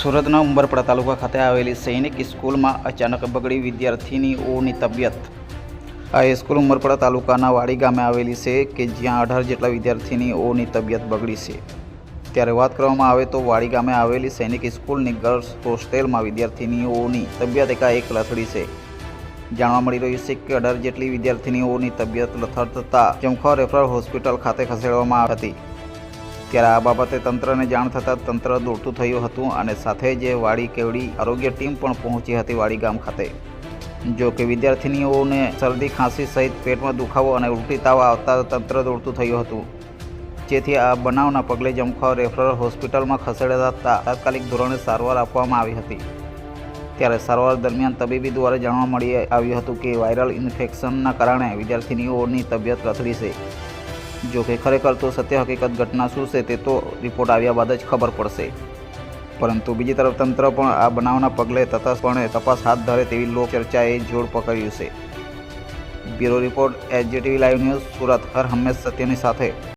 સુરતના ઉંબરપડા તાલુકા ખાતે આવેલી સૈનિક સ્કૂલમાં અચાનક બગડી વિદ્યાર્થીનીઓની તબિયત. આ સ્કૂલ ઉંબરપડા તાલુકાના વાડી ગામે આવેલી છે કે જ્યાં અઢાર જેટલા વિદ્યાર્થીનીઓની તબિયત બગડી છે. ત્યારે વાત કરવામાં આવે તો વાડી ગામે આવેલી સૈનિક સ્કૂલની ગર્લ્સ હોસ્ટેલમાં વિદ્યાર્થીનીઓની તબિયત એકાએક લથડી છે. જાણવા મળી રહ્યું છે કે અઢાર જેટલી વિદ્યાર્થીનીઓની તબિયત લથડતા ચમખા રેફરલ હોસ્પિટલ ખાતે ખસેડવામાં આવી હતી. ત્યારે આ બાબતે તંત્રને જાણ થતાં તંત્ર દોડતું થયું હતું અને સાથે જ વાડી કેવડી આરોગ્ય ટીમ પણ પહોંચી હતી વાડી ગામ ખાતે. જો કે વિદ્યાર્થીનીઓને શરદી, ખાંસી સહિત પેટમાં દુખાવો અને ઉલટી તાવ આવતા તંત્ર દોડતું થયું હતું. જેથી આ બનાવના પગલે જમખાવ રેફરલ હોસ્પિટલમાં ખસેડાતા તાત્કાલિક ધોરણે સારવાર આપવામાં આવી હતી. ત્યારે સારવાર દરમિયાન તબીબી દ્વારા જાણવા મળી આવ્યું હતું કે વાયરલ ઇન્ફેક્શનના કારણે વિદ્યાર્થીનીઓની તબિયત લથડી છે. જો કે ખરેખર તો સત્ય હકીકત ઘટના શું છે તે તો રિપોર્ટ આવ્યા બાદ જ ખબર પડશે. પરંતુ બીજી તરફ તંત્ર પણ આ બનાવના પગલે તટસ્થપણે તપાસ હાથ ધરે તેવી લોક ચર્ચાએ જોર પકડ્યું છે. Bureau report HGTV live news, Surat. હર હંમેશ સત્યની સાથે.